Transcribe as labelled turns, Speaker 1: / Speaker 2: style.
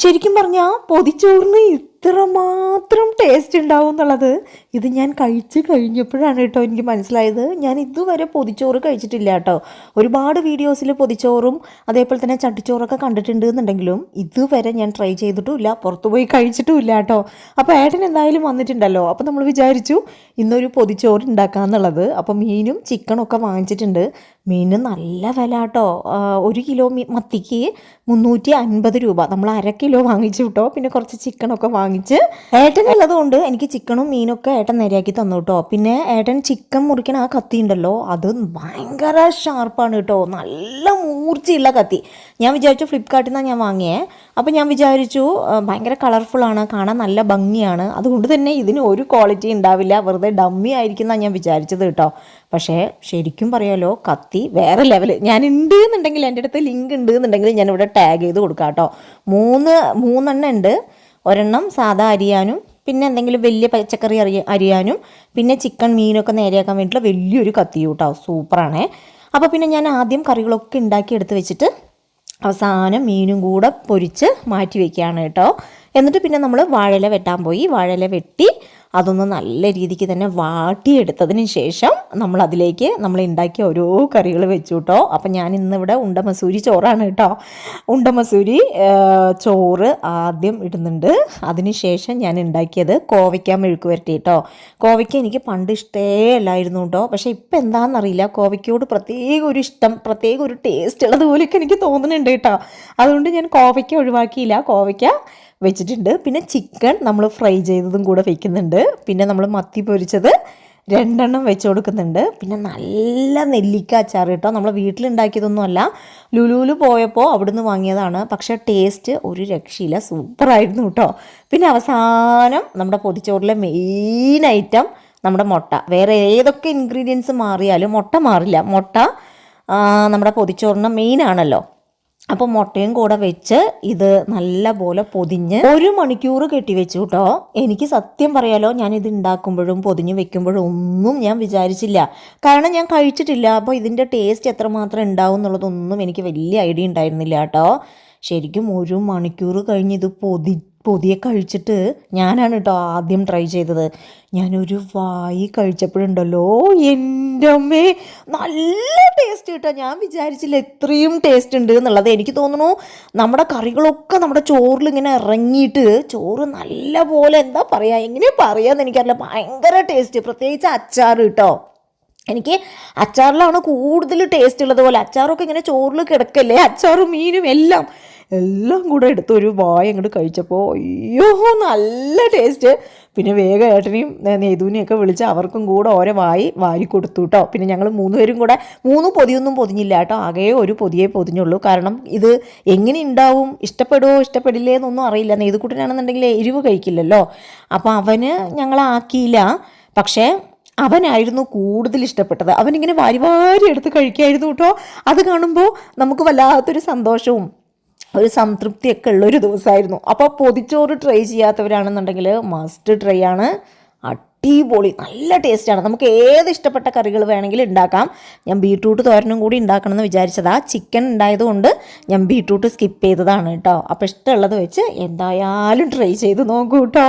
Speaker 1: ശരിക്കും പറഞ്ഞാൽ പൊതിച്ചോറിന് ഇത്രമാത്രം ടേസ്റ്റ് ഉണ്ടാവും എന്നുള്ളത് ഇത് ഞാൻ കഴിച്ച് കഴിഞ്ഞപ്പോഴാണ് കേട്ടോ എനിക്ക് മനസ്സിലായത്. ഞാൻ ഇതുവരെ പൊതിച്ചോറ് കഴിച്ചിട്ടില്ല കേട്ടോ. ഒരുപാട് വീഡിയോസിൽ പൊതിച്ചോറും അതേപോലെ തന്നെ ചട്ടിച്ചോറൊക്കെ കണ്ടിട്ടുണ്ട് എന്നുണ്ടെങ്കിലും ഇതുവരെ ഞാൻ ട്രൈ ചെയ്തിട്ടുമില്ല പുറത്തു പോയി കഴിച്ചിട്ടുമില്ല കേട്ടോ. അപ്പോൾ ഏട്ടൻ എന്തായാലും വന്നിട്ടുണ്ടല്ലോ. അപ്പോൾ നമ്മൾ വിചാരിച്ചു ഇന്നൊരു പൊതിച്ചോറ് ഉണ്ടാക്കാന്നുള്ളത് അപ്പോൾ മീനും ചിക്കനും ഒക്കെ വാങ്ങിച്ചിട്ടുണ്ട്. മീന് നല്ല വില കേട്ടോ. ഒരു കിലോ മത്തിക്ക് മുന്നൂറ്റി അൻപത് രൂപ. നമ്മൾ അര കിലോ വാങ്ങിച്ചു കേട്ടോ. പിന്നെ കുറച്ച് ചിക്കനൊക്കെ വാങ്ങിച്ച് ഏട്ടനുള്ളത് കൊണ്ട് എനിക്ക് ചിക്കനും മീനൊക്കെ ഏട്ടൻ നേരെയാക്കി തന്നു കേട്ടോ. പിന്നെ ഏട്ടൻ ചിക്കൻ മുറിക്കണ ആ കത്തി ഉണ്ടല്ലോ അത് ഭയങ്കര ഷാർപ്പാണ് കേട്ടോ. നല്ല മൂർച്ചയുള്ള കത്തി. ഞാൻ വിചാരിച്ചു ഫ്ലിപ്കാർട്ടിൽ നിന്നാണ് ഞാൻ വാങ്ങിയേ. അപ്പോൾ ഞാൻ വിചാരിച്ചു ഭയങ്കര കളർഫുള്ളാണ് കാണാൻ നല്ല ഭംഗിയാണ്. അതുകൊണ്ട് തന്നെ ഇതിന് ഒരു ക്വാളിറ്റി ഉണ്ടാവില്ല വെറുതെ ഡമ്മി ആയിരിക്കും എന്നാണ് ഞാൻ വിചാരിച്ചത് കേട്ടോ. പക്ഷേ ശരിക്കും പറയാലോ കത്തി വേറെ ലെവൽ ഞാൻ ഉണ്ട് എന്നുണ്ടെങ്കിൽ എന്റെ അടുത്ത് ലിങ്ക് ഉണ്ട് എന്നുണ്ടെങ്കിൽ ഞാൻ ഇവിടെ ടാഗ് ചെയ്ത് കൊടുക്കാം കേട്ടോ. മൂന്ന് മൂന്നെണ്ണം ഉണ്ട്. ഒരെണ്ണം സാധാ അരിയാനും പിന്നെ എന്തെങ്കിലും വലിയ പച്ചക്കറി അരി അരിയാനും പിന്നെ ചിക്കൻ മീനൊക്കെ നേരെയാക്കാൻ വേണ്ടിയിട്ടുള്ള വലിയൊരു കത്തി കൂട്ടോ സൂപ്പറാണേ. അപ്പോൾ പിന്നെ ഞാൻ ആദ്യം കറികളൊക്കെ ഉണ്ടാക്കി എടുത്ത് വെച്ചിട്ട് അവസാനം മീനും കൂടെ പൊരിച്ച് മാറ്റി വെക്കുകയാണ് കേട്ടോ. എന്നിട്ട് പിന്നെ നമ്മൾ വാഴയില വെട്ടാൻ പോയി. വാഴയില വെട്ടി അതൊന്ന് നല്ല രീതിക്ക് തന്നെ വാട്ടിയെടുത്തതിന് ശേഷം നമ്മൾ അതിലേക്ക് നമ്മൾ ഉണ്ടാക്കിയ ഓരോ കറികൾ വെച്ചു കേട്ടോ അപ്പം ഞാൻ ഇന്നിവിടെ ഉണ്ട മസൂരി ചോറാണ് കേട്ടോ. ഉണ്ട മസൂരി ചോറ് ആദ്യം ഇടുന്നുണ്ട്. അതിന് ശേഷം ഞാൻ ഉണ്ടാക്കിയത് കോവയ്ക്ക മെഴുക്ക് വരട്ടി കേട്ടോ. കോവയ്ക്ക എനിക്ക് പണ്ട് ഇഷ്ടേ അല്ലായിരുന്നു കേട്ടോ. പക്ഷേ ഇപ്പം എന്താണെന്നറിയില്ല കോവയ്ക്കോട് പ്രത്യേക ഒരു ഇഷ്ടം പ്രത്യേക ഒരു ടേസ്റ്റ് ഉള്ളതുപോലെയൊക്കെ എനിക്ക് തോന്നുന്നുണ്ട് കേട്ടോ. അതുകൊണ്ട് ഞാൻ കോവയ്ക്ക ഒഴിവാക്കിയില്ല. കോവയ്ക്ക വെച്ചിട്ടുണ്ട്. പിന്നെ ചിക്കൻ നമ്മൾ ഫ്രൈ ചെയ്തതും കൂടെ വെക്കുന്നുണ്ട്. പിന്നെ നമ്മൾ മത്തി പൊരിച്ചത് രണ്ടെണ്ണം വെച്ച് കൊടുക്കുന്നുണ്ട്. പിന്നെ നല്ല നെല്ലിക്ക അച്ചാർ കേട്ടോ. നമ്മൾ വീട്ടിലുണ്ടാക്കിയതൊന്നും അല്ല ലുലുവിൽ പോയപ്പോൾ അവിടുന്ന് വാങ്ങിയതാണ്. പക്ഷേ ടേസ്റ്റ് ഒരു രക്ഷയില്ല. സൂപ്പറായിരുന്നു കേട്ടോ. പിന്നെ അവസാനം നമ്മുടെ പൊതിച്ചോറിലെ മെയിൻ ഐറ്റം നമ്മുടെ മുട്ട. വേറെ ഏതൊക്കെ ഇൻഗ്രീഡിയൻസ് മാറിയാലും മുട്ട മാറില്ല. മുട്ട നമ്മുടെ പൊതിച്ചോറിന് മെയിൻ ആണല്ലോ. അപ്പോൾ മുട്ടയും കൂടെ വെച്ച് ഇത് നല്ല പോലെ പൊതിഞ്ഞ് ഒരു മണിക്കൂർ കെട്ടി വെച്ചു കേട്ടോ എനിക്ക് സത്യം പറയാലോ ഞാൻ ഇത് ഉണ്ടാക്കുമ്പോഴും പൊതിഞ്ഞ് വെക്കുമ്പോഴും ഒന്നും ഞാൻ വിചാരിച്ചില്ല. കാരണം ഞാൻ കഴിച്ചിട്ടില്ല. അപ്പോൾ ഇതിന്റെ ടേസ്റ്റ് എത്രമാത്രം ഉണ്ടാവും എന്നുള്ളതൊന്നും എനിക്ക് വലിയ ഐഡിയ ഉണ്ടായിരുന്നില്ല കേട്ടോ. ശരിക്കും ഒരു മണിക്കൂർ കഴിഞ്ഞ് ഇത് പൊതി പൊതിയെ കഴിച്ചിട്ട് ഞാനാണ് കേട്ടോ ആദ്യം ട്രൈ ചെയ്തത്. ഞാനൊരു വായി കഴിച്ചപ്പോഴുണ്ടല്ലോ എന്റെ അമ്മേ നല്ല ടേസ്റ്റ് കിട്ടുക ഞാൻ വിചാരിച്ചില്ല ഇത്രയും ടേസ്റ്റ് ഉണ്ട് എന്നുള്ളത്. എനിക്ക് തോന്നുന്നു നമ്മുടെ കറികളൊക്കെ നമ്മുടെ ചോറിൽ ഇങ്ങനെ ഇറങ്ങിയിട്ട് ചോറ് നല്ല പോലെ എന്താ പറയുക എങ്ങനെ പറയാന്ന് എനിക്കറിയില്ല. ഭയങ്കര ടേസ്റ്റ് പ്രത്യേകിച്ച് അച്ചാർ കേട്ടോ. എനിക്ക് അച്ചാറിലാണ് കൂടുതൽ ടേസ്റ്റ് ഉള്ളത് പോലെ. അച്ചാറൊക്കെ ഇങ്ങനെ ചോറിൽ കിടക്കല്ലേ? അച്ചാറും മീനും എല്ലാം. എല്ലാം കൂടെ എടുത്ത് ഒരു വായ അങ്ങോട്ട് കഴിച്ചപ്പോൾ അയ്യോ നല്ല ടേസ്റ്റ് പിന്നെ വേഗം ഏട്ടനെയും നെയ്തുവിനെയൊക്കെ വിളിച്ച് അവർക്കും കൂടെ ഓരോ വായി വാരി കൊടുത്തു കേട്ടോ പിന്നെ ഞങ്ങൾ മൂന്നുപേരും കൂടെ മൂന്ന് പൊതിയൊന്നും പൊതിഞ്ഞില്ല കേട്ടോ ആകെ ഒരു പൊതിയെ പൊതിഞ്ഞുള്ളൂ. കാരണം ഇത് എങ്ങനെ ഉണ്ടാവും ഇഷ്ടപ്പെടുമോ ഇഷ്ടപ്പെടില്ലേ എന്നൊന്നും അറിയില്ല. നെയ്തുക്കുട്ടനാണെന്നുണ്ടെങ്കിൽ എരിവ് കഴിക്കില്ലല്ലോ. അപ്പോൾ അവന് ഞങ്ങളാക്കിയില്ല പക്ഷേ അവനായിരുന്നു കൂടുതൽ ഇഷ്ടപ്പെട്ടത്. അവനിങ്ങനെ വാരി വാരി എടുത്ത് കഴിക്കായിരുന്നു കേട്ടോ അത് കാണുമ്പോൾ നമുക്ക് വല്ലാത്തൊരു സന്തോഷവും ഒരു സംതൃപ്തിയൊക്കെ ഉള്ളൊരു ദിവസമായിരുന്നു. അപ്പോൾ പൊതിച്ചോറ് ട്രൈ ചെയ്യാത്തവരാണെന്നുണ്ടെങ്കിൽ മസ്റ്റ് ട്രൈ ആണ്. അടിപൊളി നല്ല ടേസ്റ്റാണ് നമുക്ക് ഏത് ഇഷ്ടപ്പെട്ട കറികൾ വേണമെങ്കിലും ഉണ്ടാക്കാം. ഞാൻ ബീട്രൂട്ട് തോരനും കൂടി ഉണ്ടാക്കണം എന്ന് വിചാരിച്ചതാ. ചിക്കൻ ഉണ്ടായതുകൊണ്ട് ഞാൻ ബീട്രൂട്ട് സ്കിപ്പ് ചെയ്തതാണ് കേട്ടോ. അപ്പോൾ ഇഷ്ടമുള്ളത് വെച്ച് എന്തായാലും ട്രൈ ചെയ്ത് നോക്കൂ കേട്ടോ.